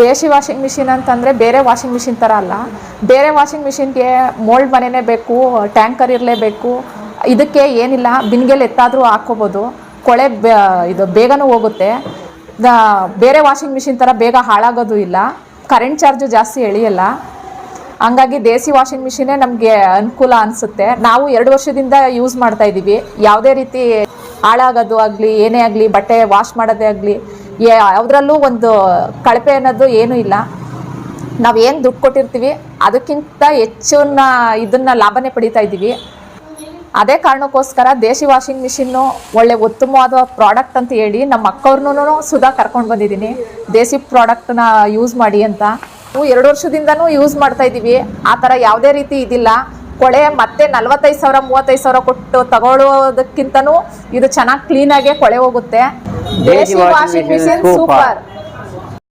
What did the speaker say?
ದೇಶಿ washing machine ಅಂತಂದರೆ ಬೇರೆ ವಾಷಿಂಗ್ ಮಿಷಿನ್ ಥರ ಅಲ್ಲ. ಬೇರೆ ವಾಷಿಂಗ್ ಮಿಷಿನ್ಗೆ ಮೋಲ್ಡ್ ಮನೆಯೇ ಬೇಕು ಟ್ಯಾಂಕರ್ ಇರಲೇಬೇಕು, ಇದಕ್ಕೆ ಏನಿಲ್ಲ, ಬಿನ್ಗೆಲ್ ಎತ್ತಾದರೂ ಹಾಕ್ಕೋಬೋದು. ಕೊಳೆ ಇದು ಬೇಗನೂ ಹೋಗುತ್ತೆ. ಬೇರೆ ವಾಷಿಂಗ್ ಮಿಷಿನ್ ಥರ ಬೇಗ ಹಾಳಾಗೋದು ಇಲ್ಲ. ಕರೆಂಟ್ ಚಾರ್ಜು ಜಾಸ್ತಿ ಎಳೆಯಲ್ಲ. ಹಂಗಾಗಿ ದೇಸಿ ವಾಷಿಂಗ್ ಮಿಷಿನೇ ನಮಗೆ ಅನುಕೂಲ ಅನಿಸುತ್ತೆ. ನಾವು ಎರಡು ವರ್ಷದಿಂದ ಯೂಸ್ ಮಾಡ್ತಾ ಇದ್ದೀವಿ ಯಾವುದೇ ರೀತಿ ಹಾಳಾಗೋದು ಆಗಲಿ, ಏನೇ ಆಗಲಿ, ಬಟ್ಟೆ ವಾಶ್ ಮಾಡೋದೇ ಆಗಲಿ ಯಾವುದ್ರಲ್ಲೂ ಒಂದು ಕಳಪೆ ಅನ್ನೋದು ಏನೂ ಇಲ್ಲ. ನಾವು ಏನು ದುಡ್ಡು ಕೊಟ್ಟಿರ್ತೀವಿ, ಅದಕ್ಕಿಂತ ಹೆಚ್ಚನ್ನ ಇದನ್ನ ಲಾಭನೇ ಪಡಿತಾ ಇದ್ದೀವಿ. ಅದೇ ಕಾರಣಕ್ಕೋಸ್ಕರ ದೇಶಿ ವಾಷಿಂಗ್ ಮಿಷಿನ್ನು ಒಳ್ಳೆ ಉತ್ತಮವಾದ ಪ್ರಾಡಕ್ಟ್ ಅಂತ ಹೇಳಿ ನಮ್ಮ ಅಕ್ಕವ್ರನ್ನೂ ಸುಧಾ ಕರ್ಕೊಂಡು ಬಂದಿದ್ದೀನಿ. ದೇಸಿ ಪ್ರಾಡಕ್ಟ್ನ ಯೂಸ್ ಮಾಡಿ ಅಂತ. ಎರಡು ವರ್ಷದಿಂದನೂ ಯೂಸ್ ಮಾಡ್ತಾ ಇದ್ದೀವಿ. ಆ ಥರ ಯಾವುದೇ ರೀತಿ ಇದಿಲ್ಲ. ಕೊಳೆ ಮತ್ತೆ ನಲ್ವತ್ತೈದು ಸಾವಿರ ಮೂವತ್ತೈದು ಸಾವಿರ ಕೊಟ್ಟು ತಗೊಳ್ಳೋದಕ್ಕಿಂತನೂ ಇದು ಚೆನ್ನಾಗಿ ಕ್ಲೀನಾಗೆ ಕೊಳೆ ಹೋಗುತ್ತೆ. ದೇಶಿ ವಾಷಿಂಗ್ ಮಿಷಿನ್ ಸೂಪರ್.